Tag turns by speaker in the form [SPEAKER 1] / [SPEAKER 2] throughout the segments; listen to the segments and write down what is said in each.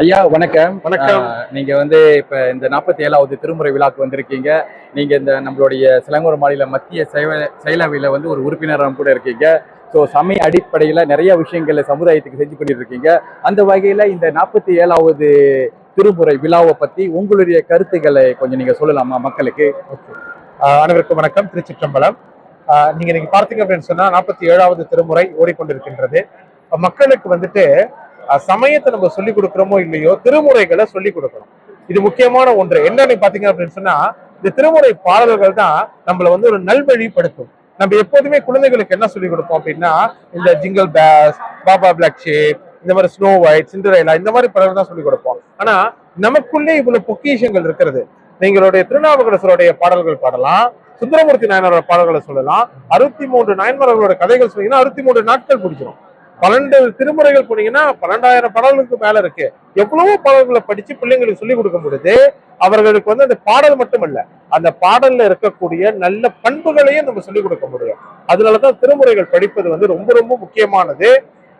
[SPEAKER 1] ஐயா வணக்கம்.
[SPEAKER 2] வணக்கம்.
[SPEAKER 1] நீங்க வந்து இப்ப இந்த நாற்பத்தி ஏழாவது திருமுறை விழாக்கு வந்திருக்கீங்க. நீங்க இந்த நம்மளுடைய சிலங்கூர் மாநில மத்திய செயல செயலவையில வந்து ஒரு உறுப்பினராக கூட இருக்கீங்க. ஸோ சமய அடிப்படையில நிறைய விஷயங்களை சமுதாயத்துக்கு செஞ்சு பண்ணிட்டு இருக்கீங்க அந்த வகையில இந்த நாற்பத்தி ஏழாவது திருமுறை விழாவை பத்தி உங்களுடைய கருத்துக்களை கொஞ்சம் நீங்க சொல்லலாமா மக்களுக்கு?
[SPEAKER 2] அனைவருக்கும் வணக்கம். திருச்சிற்றம்பலம். ஆஹ் நீங்க இன்னைக்கு பார்த்தீங்க அப்படின்னு சொன்னா நாற்பத்தி ஏழாவது திருமுறை ஓடிக்கொண்டிருக்கின்றது. மக்களுக்கு வந்துட்டு சமயத்தை நம்ம சொல்லிக் கொடுக்குறோமோ இல்லையோ திருமுறைகளை சொல்லி கொடுக்கணும். இது முக்கியமான ஒன்று. என்னன்னு பாத்தீங்க அப்படின்னு சொன்னா இந்த திருமுறை பாடல்கள் தான் நம்மளை வந்து ஒரு நல்வழிப்படுத்தும். நம்ம எப்போதுமே குழந்தைகளுக்கு என்ன சொல்லிக் கொடுப்போம் அப்படின்னா இந்த jingle bells baa baa black sheep இந்த மாதிரி ஸ்னோ ஒயிட் சிண்டரேலா இந்த மாதிரி படங்கள் தான் சொல்லிக் கொடுப்போம். ஆனா நமக்குள்ளே இவ்வளவு பொக்கிஷங்கள் இருக்கிறது. நீங்களுடைய திருநாவுக்கரசருடைய பாடல்கள் பாடலாம் சுந்தரமூர்த்தி நாயனரோட பாடல்களை சொல்லலாம் அறுபத்தி மூன்று நாயன்மார்களோட கதைகள் சொன்னீங்கன்னா அறுபத்தி மூன்று நாட்கள் பிடிச்சிரும் பன்னெண்டு திருமுறைகள் போனீங்கன்னா பன்னெண்டாயிரம் பாடல்களுக்கு மேல இருக்கு. எவ்வளவோ பாடல்களை படிச்சு பிள்ளைங்களுக்கு சொல்லிக் கொடுக்கும் பொழுது அவர்களுக்கு வந்து அந்த பாடல் மட்டுமல்ல அந்த பாடல்ல இருக்கக்கூடிய நல்ல பண்புகளையும் நம்ம சொல்லிக் கொடுக்க முடியும். அதனாலதான் திருமுறைகள் படிப்பது வந்து ரொம்ப ரொம்ப முக்கியமானது.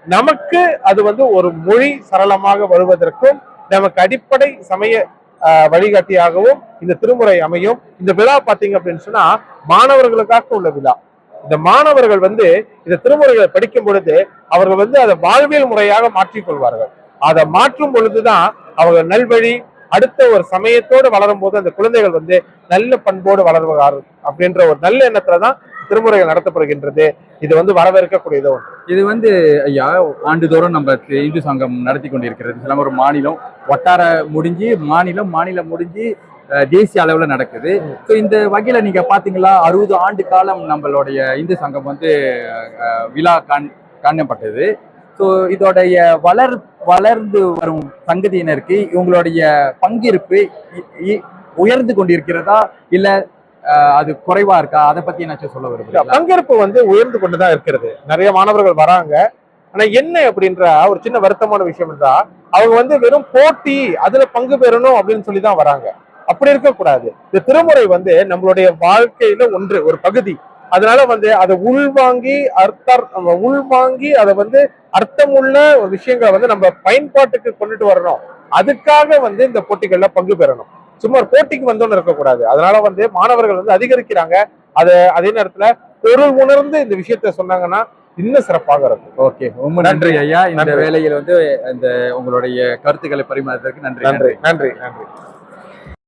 [SPEAKER 2] நமக்கு அது வந்து ஒரு மொழி சரளமாக வருவதற்கும் நமக்கு அடிப்படை சமய ஆஹ், வழிகாட்டியாகவும் இந்த திருமுறை அமையும். இந்த விழா பார்த்தீங்க அப்படின்னு சொன்னா மாணவர்களுக்காக உள்ள விழா. இந்த மாணவர்கள் வந்து இந்த திருமுறைகளை படிக்கும் பொழுது அவர்கள் வந்து அதை வாழ்வியல் முறையாக மாற்றிக்கொள்வார்கள் அதை மாற்றும் பொழுதுதான் அவங்க நல்வழி அடுத்த ஒரு சமயத்தோடு வளரும் போது அந்த குழந்தைகள் வந்து நல்ல பண்போடு வளர்வார்கள் அப்படின்ற ஒரு நல்ல எண்ணத்துல தான் திருமுறைகள் நடத்தப்படுகின்றது. இது வந்து வரவேற்கக்கூடியது ஒன்று.
[SPEAKER 1] இது வந்து ஐயா ஆண்டுதோறும் நம்ம இந்து சங்கம் நடத்தி கொண்டிருக்கிறது. சிலம்பரம் மாநிலம் வட்டார முடிஞ்சு மாநிலம் மாநிலம் முடிஞ்சு தேசிய அளவில் நடக்குது. ஸோ இந்த வகையில் நீங்கள் பார்த்தீங்களா அறுபது ஆண்டு காலம் நம்மளுடைய இந்து சங்கம் வந்து விழா காண் காணப்பட்டது. ஸோ இதோடைய வளர் வளர்ந்து வரும் சங்கதியினருக்கு இவங்களுடைய பங்கிருப்பு இ- இ- உயர்ந்து கொண்டிருக்கிறதா? இல்லை அது குறைவா இருக்கா? அதை பத்தி என்னாச்சும் சொல்ல வருது
[SPEAKER 2] பங்கேற்பு வந்து உயர்ந்து கொண்டுதான் இருக்கிறது. நிறைய மாணவர்கள் வராங்க. ஆனா என்ன அப்படின்ற ஒரு சின்ன வருத்தமான விஷயம் என்றா அவங்க வந்து வெறும் போட்டி அதுல பங்கு பெறணும் அப்படின்னு சொல்லி தான் வராங்க. அப்படி இருக்கக்கூடாது. இந்த திருமுறை வந்து நம்மளுடைய வாழ்க்கையில ஒன்று ஒரு பகுதி. அதனால வந்து அதை உள்வாங்கி அர்த்தம் நம்ம உள்வாங்கி அதை வந்து அர்த்தமுள்ள ஒரு விஷயங்களை வந்து நம்ம பயன்பாட்டுக்கு கொண்டுட்டு வரணும். அதுக்காக வந்து இந்த போட்டிகள்ல பங்கு பெறணும். சும்மா போட்டிக்கு வந்தோன்னு இருக்கக்கூடாது. அதனால வந்து மாணவர்கள் வந்து அதிகரிக்கிறாங்க. அதை அதே நேரத்துல பொருள் உணர்ந்து இந்த விஷயத்த சொன்னாங்கன்னா இன்னும் சிறப்பாக இருக்கும்.
[SPEAKER 1] ஓகே. ரொம்ப நன்றி. ஐயா. இந்த. வேலையில் வந்து இந்த உங்களுடைய கருத்துக்களை பரிமாறதற்கு நன்றி.
[SPEAKER 2] நன்றி. நன்றி. நன்றி.